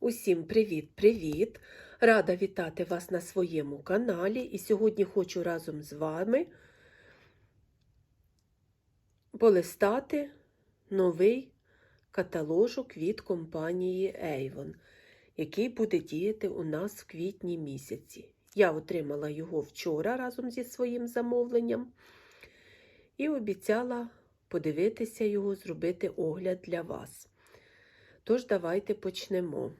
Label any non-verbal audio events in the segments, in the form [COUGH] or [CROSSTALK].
Усім привіт-привіт! Рада вітати вас на своєму каналі. І сьогодні хочу разом з вами полистати новий каталожок від компанії Avon, який буде діяти у нас в квітні місяці. Я отримала його вчора разом зі своїм замовленням і обіцяла подивитися його, зробити огляд для вас. Тож, давайте почнемо.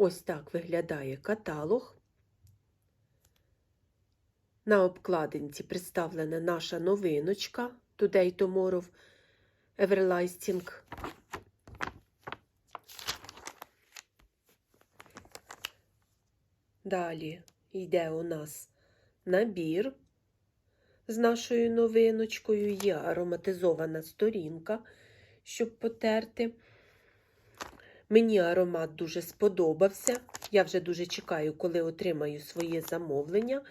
Ось так виглядає каталог. На обкладинці представлена наша новиночка Today Tomorrow Everlasting. Далі йде у нас набір з нашою новиночкою. Є ароматизована сторінка, щоб потерти. Мені аромат дуже сподобався. Я вже дуже чекаю, коли отримаю своє замовлення.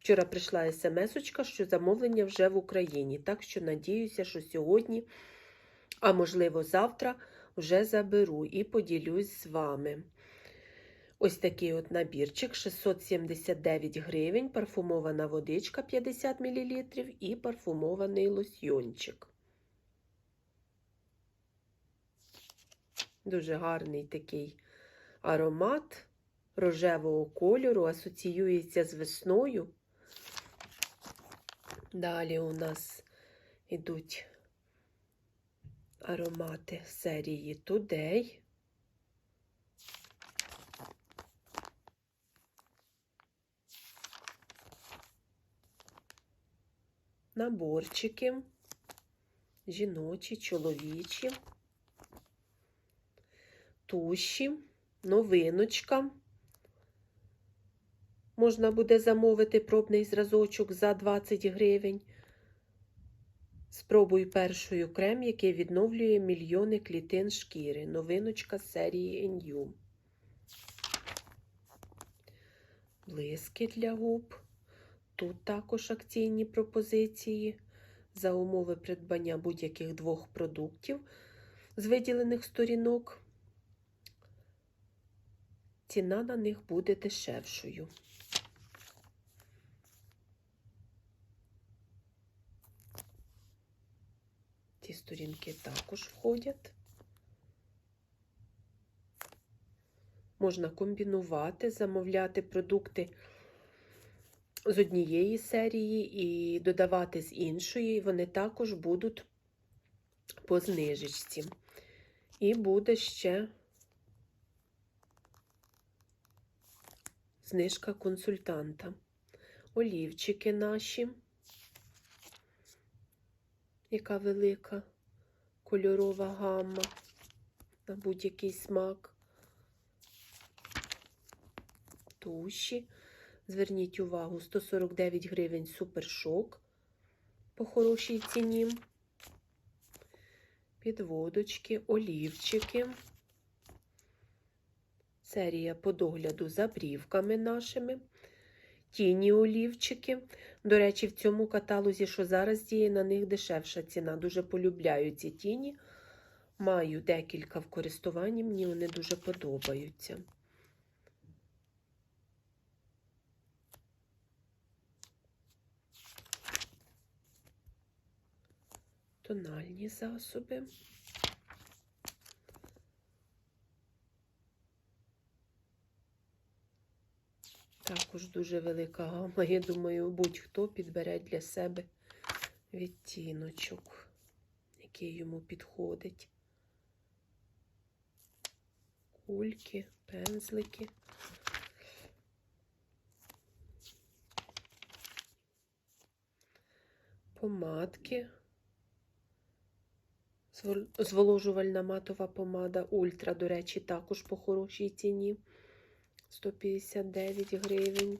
Вчора прийшла смс-очка, що замовлення вже в Україні. Так що надіюся, що сьогодні, а можливо, завтра вже заберу і поділюсь з вами. Ось такий от набірчик 679 гривень, парфумована водичка 50 мл і парфумований лосьйончик. Дуже гарний такий аромат рожевого кольору, асоціюється з весною. Далі у нас йдуть аромати серії Today. Наборчики, жіночі, чоловічі туші, новиночка. Можна буде замовити пробний зразочок за 20 гривень. Спробуй першою крем, який відновлює мільйони клітин шкіри. Новиночка серії NU. Блиски для губ. Тут також акційні пропозиції за умови придбання будь-яких двох продуктів з виділених сторінок ціна на них буде дешевшою. Ці сторінки також входять. Можна комбінувати, замовляти продукти з однієї серії і додавати з іншої, вони також будуть по знижечці. І буде ще знижка консультанта. Олівчики наші, яка велика кольорова гамма на будь-який смак. Туші. Зверніть увагу, 149 гривень супершок по хорошій ціні. Підводочки, олівчики. Серія по догляду за брівками нашими. Тіні олівчики. До речі, в цьому каталозі, що зараз діє, на них дешевша ціна. Дуже полюбляю ці тіні. Маю декілька в користуванні, мені вони дуже подобаються. Тональні засоби. Також дуже велика гама. Я думаю, будь-хто підбере для себе відтіночок, який йому підходить. Кульки, пензлики. Помадки. Зволожувальна матова помада Ультра, до речі, також по хорошій ціні. 159 гривень.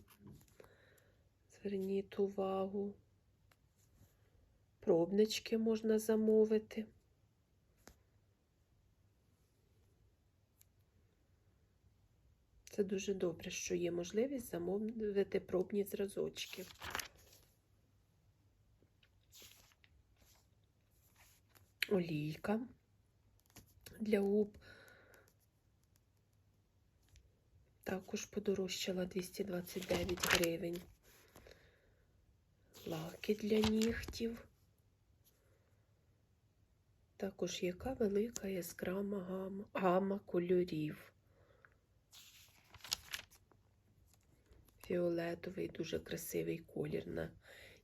Зверніть увагу. Пробнички можна замовити. Це дуже добре, що є можливість замовити пробні зразочки. Олійка для губ Також подорожчала 229 гривень. Лаки для нігтів. Також яка велика яскрава гама, гама кольорів. Фіолетовий, дуже красивий колір на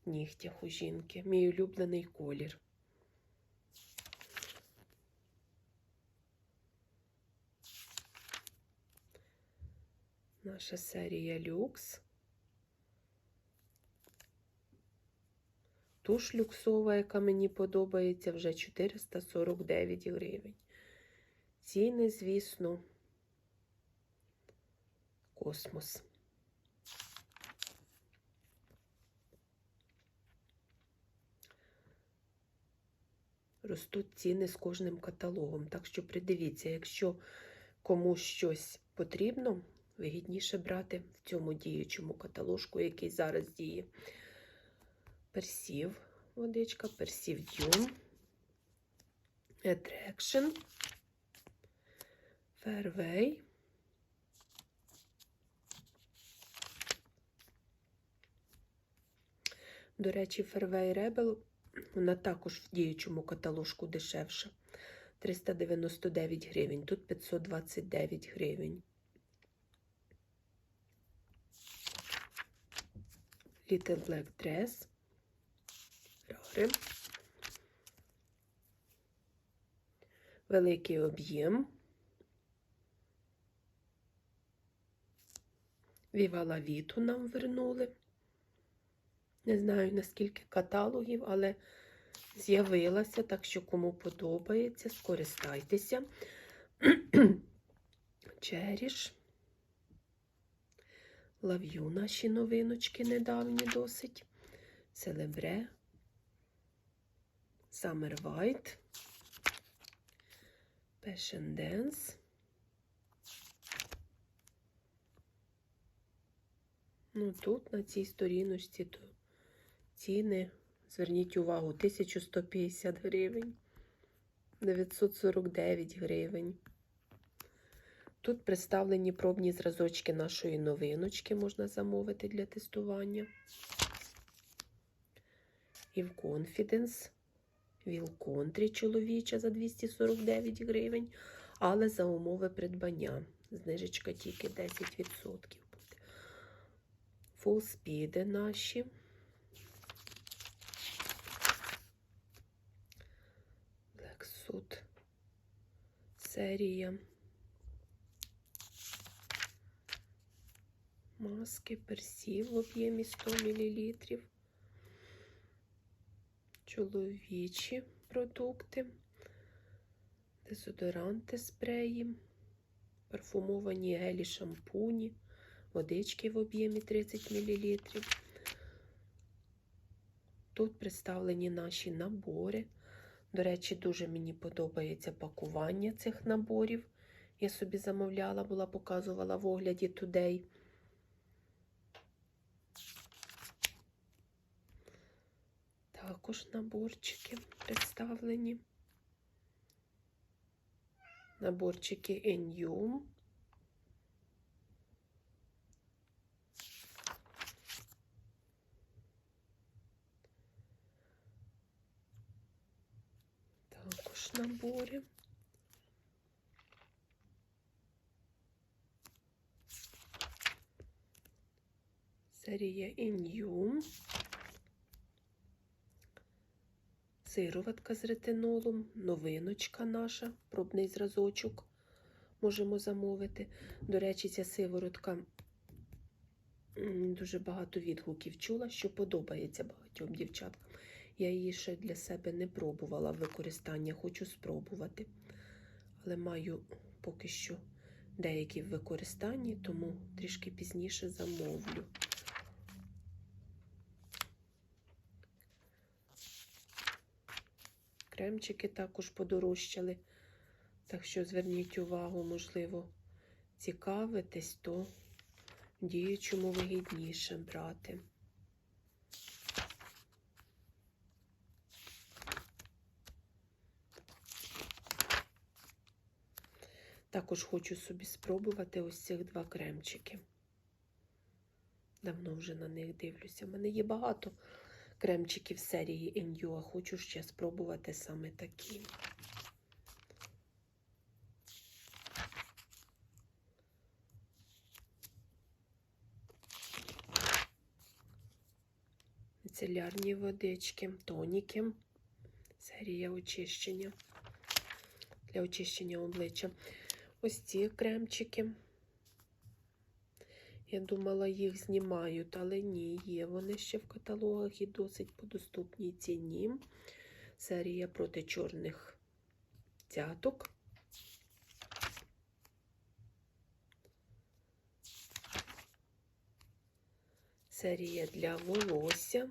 нігтях у жінки. Мій улюблений колір. Наша серія люкс. Туш люксова, яка мені подобається, вже 449 гривень. Ціни, звісно, космос. Ростуть ціни з кожним каталогом. Так що придивіться, якщо комусь щось потрібно, вигідніше брати в цьому діючому каталожку, який зараз діє. Персів, водичка, персів дюм, Attraction, Fairway. До речі, Fairway Rebel, вона також в діючому каталожку дешевша. 399 гривень, тут 529 гривень. Little Black Dress. Рари. Великий об'єм. Вівала Віту нам вернули. Не знаю, наскільки каталогів, але з'явилася, так що кому подобається, скористайтеся. [CLEARS THROAT] Черіш. Лав'ю наші новиночки недавні досить. Селебре. Summer White. Passion Dance. Ну, тут на цій сторіночці то ціни, зверніть увагу, 1150 гривень, 949 гривень. Тут представлені пробні зразочки нашої новиночки, можна замовити для тестування. І в Confidence, Country чоловіча за 249 гривень, але за умови придбання. Знижечка тільки 10% буде. Full Speed наші. Black Suit серія. Маски, персів в об'ємі 100 мл. Чоловічі продукти, дезодоранти, спреї, парфумовані гелі шампуні, водички в об'ємі 30 мл. Тут представлені наші набори. До речі, дуже мені подобається пакування цих наборів. Я собі замовляла, була, показувала в огляді Today. Також наборчики представлені. Наборчики Enium. Також набори. Серія Enium. Сироватка з ретинолом, новиночка наша, пробний зразочок можемо замовити. До речі, ця сиворотка дуже багато відгуків чула, що подобається багатьом дівчаткам. Я її ще для себе не пробувала в використанні, хочу спробувати. Але маю поки що деякі в використанні, тому трішки пізніше замовлю. Кремчики також подорожчали. Так що зверніть увагу, можливо, цікавитесь, то діючому вигідніше брати. Також хочу собі спробувати ось цих два кремчики. Давно вже на них дивлюся. У мене є багато кремчиків серії Endure. Хочу ще спробувати саме такі. Міцелярні водички, тоніки, серія очищення для очищення обличчя. Ось ці кремчики. Я думала, їх знімають, але ні, є вони ще в каталогах і досить по доступній ціні. Серія проти чорних цяток. Серія для волосся,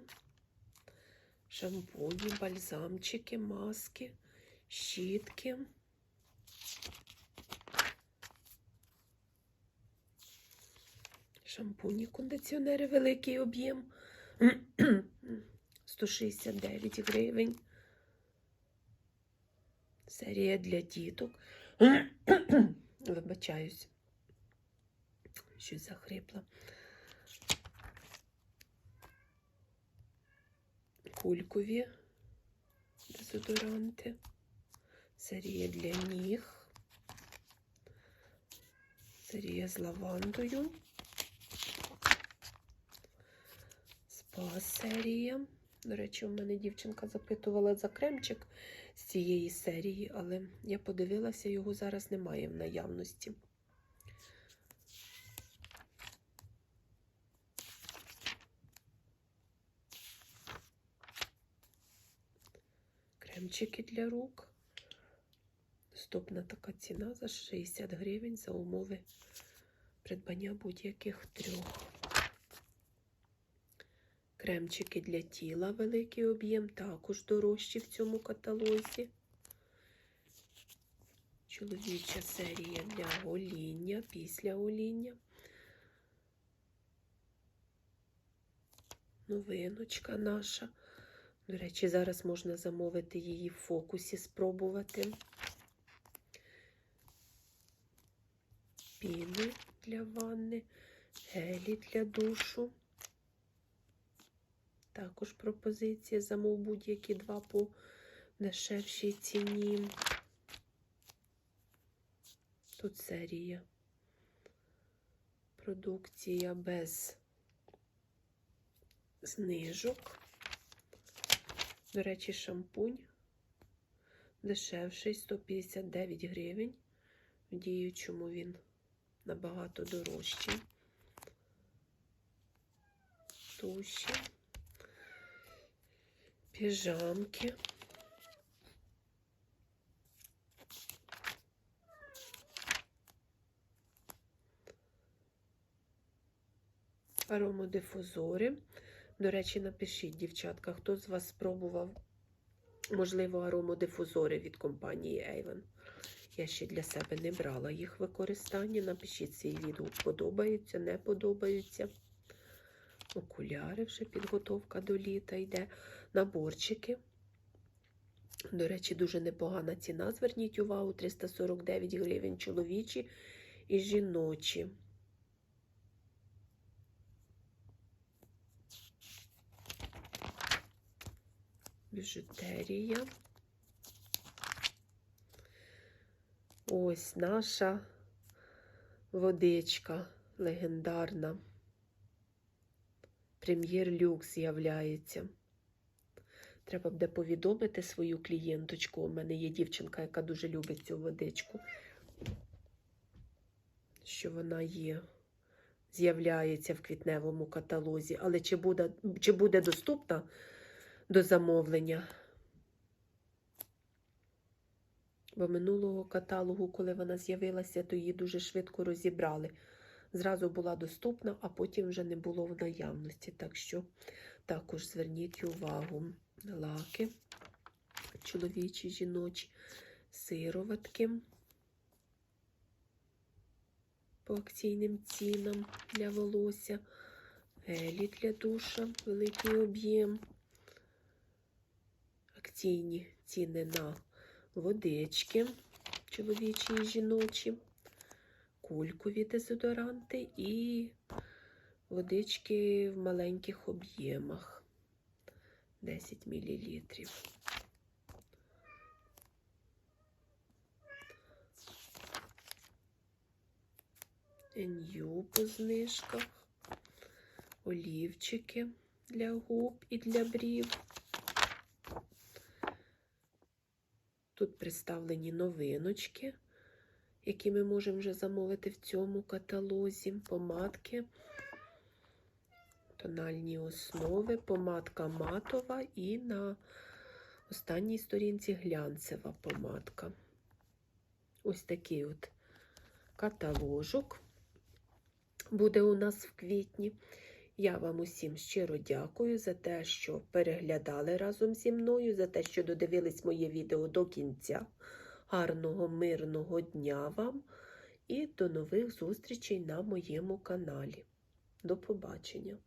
шампуні, бальзамчики, маски, щітки. Шампуні, кондиціонери, великий об'єм. [CLEARS THROAT] 169 гривень. Серія для діток. [CLEARS THROAT] Вибачаюсь. Щось захрипла. Кулькові дезодоранти. Серія для ніг. Серія з лавандою. Спа серія. До речі, у мене дівчинка запитувала за кремчик з цієї серії, але я подивилася, його зараз немає в наявності. Кремчики для рук. Доступна така ціна за 60 гривень за умови придбання будь-яких трьох. Кремчики для тіла великий об'єм, також дорожчі в цьому каталозі. Чоловіча серія для гоління, після гоління. Новиночка наша. До речі, зараз можна замовити її в фокусі, спробувати. Піни для ванни, гелі для душу. Також пропозиція замов будь-які два по дешевшій ціні. Тут серія. Продукція без знижок. До речі, шампунь дешевший 159 гривень. В діючому він набагато дорожчий. Туші, піжамки. Аромодифузори. До речі, напишіть, дівчатка, хто з вас спробував, можливо, аромодифузори від компанії Avon. Я ще для себе не брала їх використання. Напишіть свій відгук, подобаються, не подобаються. Окуляри вже підготовка до літа йде. Наборчики. До речі, дуже непогана ціна. Зверніть увагу, 349 гривень чоловічі і жіночі. Біжутерія. Ось наша водичка легендарна. Прем'єр люкс з'являється. Треба буде повідомити свою клієнточку. У мене є дівчинка, яка дуже любить цю водичку, що вона є, з'являється в квітневому каталозі. Але чи буде, чи буде доступна до замовлення? Бо минулого каталогу, коли вона з'явилася, то її дуже швидко розібрали. Зразу була доступна, а потім вже не було в наявності. Так що також зверніть увагу лаки, чоловічі, жіночі, сироватки по акційним цінам для волосся, гелі для душа, великий об'єм, акційні ціни на водички, чоловічі і жіночі, кулькові дезодоранти і водички в маленьких об'ємах 10 мл. Нью по знижках, олівчики для губ і для брів. Тут представлені новиночки, які ми можемо вже замовити в цьому каталозі. Помадки, тональні основи, помадка матова і на останній сторінці глянцева помадка. Ось такий от каталожок буде у нас в квітні. Я вам усім щиро дякую за те, що переглядали разом зі мною, за те, що додивились моє відео до кінця. Гарного, мирного дня вам і до нових зустрічей на моєму каналі. До побачення!